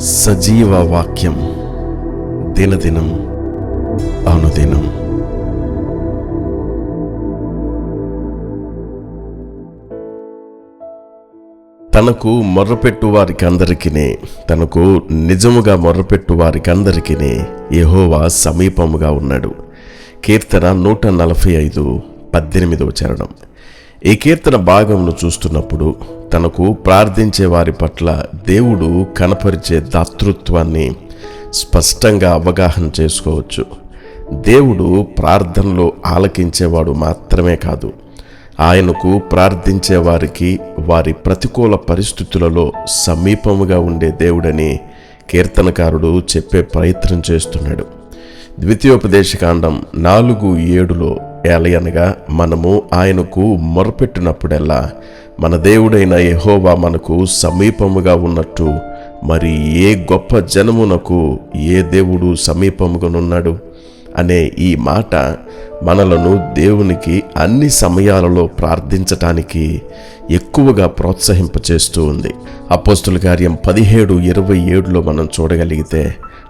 సజీవ వాక్యం దినదినం అనుదినం. తనకు మొర్రపెట్టు వారికి అందరికినే తనకు నిజముగా మొర్రపెట్టు వారికి అందరికినే యెహోవా సమీపముగా ఉన్నాడు. కీర్తన నూట నలభై ఐదు పద్దెనిమిదవ చరణం. ఈ కీర్తన భాగంను చూస్తున్నప్పుడు తనకు ప్రార్థించే వారి పట్ల దేవుడు కనపరిచే దాతృత్వాన్ని స్పష్టంగా అవగాహన చేసుకోవచ్చు. దేవుడు ప్రార్థనలో ఆలకించేవాడు మాత్రమే కాదు. ఆయనకు ప్రార్థించే వారికి వారి ప్రతికూల పరిస్థితులలో సమీపముగా ఉండే దేవుడని కీర్తనకారుడు చెప్పే ప్రయత్నం చేస్తున్నాడు. ద్వితీయోపదేశకాండం నాలుగు ఏడులో ఏలయనగా మనము ఆయనకు మొరపెట్టినప్పుడెల్లా మన దేవుడైన యహోవా మనకు సమీపముగా ఉన్నట్టు మరి ఏ గొప్ప జనమునకు ఏ దేవుడు సమీపముగానున్నాడు? అనే ఈ మాట మనలను దేవునికి అన్ని సమయాలలో ప్రార్థించటానికి ఎక్కువగా ప్రోత్సహింపచేస్తూ ఉంది. అపోస్తుల కార్యం పదిహేడు ఇరవై ఏడులో మనం చూడగలిగితే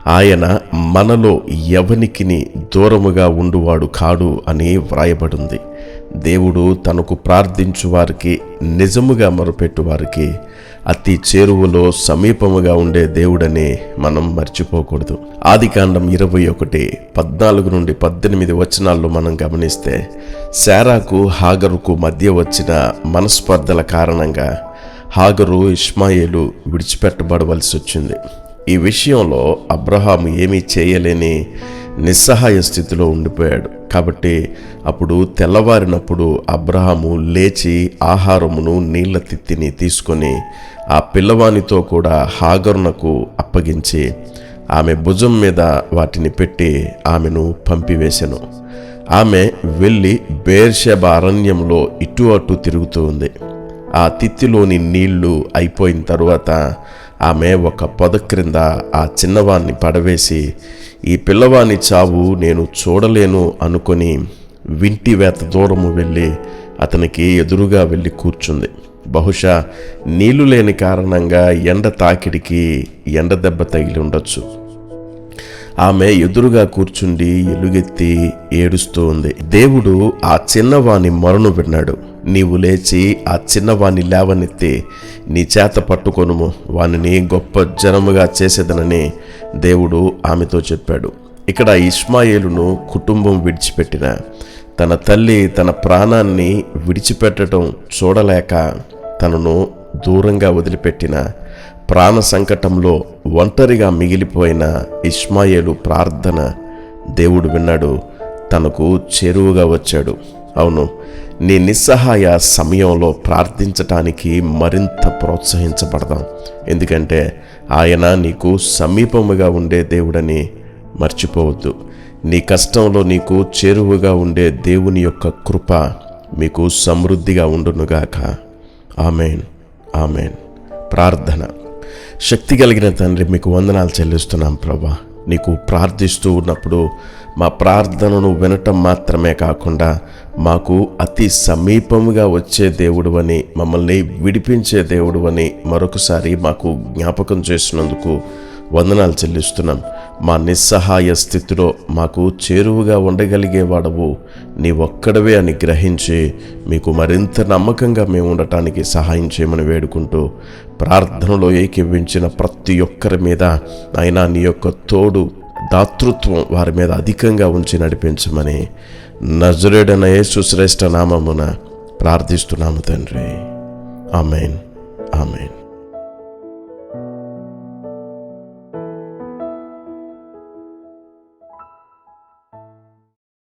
ఆయన మనలో ఎవనికిని దూరముగా ఉండువాడు కాడు అని వ్రాయబడింది. దేవుడు తనకు ప్రార్థించు వారికి నిజముగా మొరపెట్టు వారికి అతి చేరువలో సమీపముగా ఉండే దేవుడని మనం మర్చిపోకూడదు. ఆదికాండం ఇరవై ఒకటి పద్నాలుగు నుండి పద్దెనిమిది వచనాల్లో మనం గమనిస్తే శారాకు హాగరుకు మధ్య వచ్చిన మనస్పర్ధల కారణంగా హాగరు ఇష్మాయేలు విడిచిపెట్టబడవలసి వచ్చింది ఈ విషయంలో అబ్రహాము ఏమీ చేయలేని నిస్సహాయ స్థితిలో ఉండిపోయాడు. కాబట్టి అప్పుడు తెల్లవారినప్పుడు అబ్రహాము లేచి ఆహారమును నీళ్ళ తిత్తిని తీసుకొని ఆ పిల్లవానితో కూడా హాగరునకు అప్పగించి ఆమె భుజం మీద వాటిని పెట్టి ఆమెను పంపివేశాను ఆమె వెళ్ళి బేర్షబ అరణ్యంలో ఇటు అటు తిరుగుతూ ఉంది. ఆ తిత్తిలోని నీళ్ళు అయిపోయిన తరువాత ఆమె ఒక పొద క్రింద ఆ చిన్నవాణ్ణి పడవేసి ఈ పిల్లవాని చావు నేను చూడలేను అనుకొని వింటివేత దూరము వెళ్ళి అతనికి ఎదురుగా వెళ్ళి కూర్చుంది. బహుశా నీళ్ళు లేని కారణంగా ఎండ తాకిడికి ఎండ దెబ్బ తగిలి ఉండొచ్చు. ఆమె ఎదురుగా కూర్చుండి ఎలుగెత్తి ఏడుస్తూ ఉంది. దేవుడు ఆ చిన్నవాని మరణు విన్నాడు. నీవు లేచి ఆ చిన్నవాని లేవనెత్తి నీ చేత పట్టుకొనుము. వానిని గొప్ప జనముగా చేసేదనని దేవుడు ఆమెతో చెప్పాడు. ఇక్కడ ఇస్మాయేలును కుటుంబం విడిచిపెట్టిన తన తల్లి తన ప్రాణాన్ని విడిచిపెట్టడం చూడలేక తనను దూరంగా వదిలిపెట్టిన ప్రాణ సంకటంలో ఒంటరిగా మిగిలిపోయిన ఇస్మాయేలు ప్రార్థన దేవుడు విన్నాడు తనకు చెరువుగా వచ్చాడు. అవును నీ నిస్సహాయ సమయంలో ప్రార్థించటానికి మరింత ప్రోత్సహించబడదాం. ఎందుకంటే ఆయన నీకు సమీపముగా ఉండే దేవుడని మర్చిపోవద్దు. నీ కష్టంలో నీకు చేరువుగా ఉండే దేవుని యొక్క కృప మీకు సమృద్ధిగా ఉండునుగాక. Amen amen. ప్రార్థన. శక్తి కలిగిన తండ్రి మీకు వందనాలు చెల్లిస్తున్నాం ప్రభా. నీకు ప్రార్థిస్తూ ఉన్నప్పుడు మా ప్రార్థనను వినటం మాత్రమే కాకుండా మాకు అతి సమీపంగా వచ్చే దేవుడు అని మమ్మల్ని విడిపించే దేవుడు అని మరొకసారి మాకు జ్ఞాపకం చేసినందుకు వందనాలు చెల్లిస్తున్నాం. మా నిస్సహాయ స్థితిలో మాకు చేరువుగా ఉండగలిగేవాడవు. నీ ఒక్కడవే అని గ్రహించి మీకు మరింత నమ్మకంగా మేము ఉండటానికి సహాయం చేయమని వేడుకుంటూ ప్రార్థనలో ఏకీవించిన ప్రతి ఒక్కరి మీద అయినా నీ యొక్క తోడు దాతృత్వం వారి మీద అధికంగా ఉంచి నడిపించమని నజరేడన యేసు శ్రేష్ఠ నామమున ప్రార్థిస్తున్నాము తండ్రి. ఆమెన్. ఆమెన్.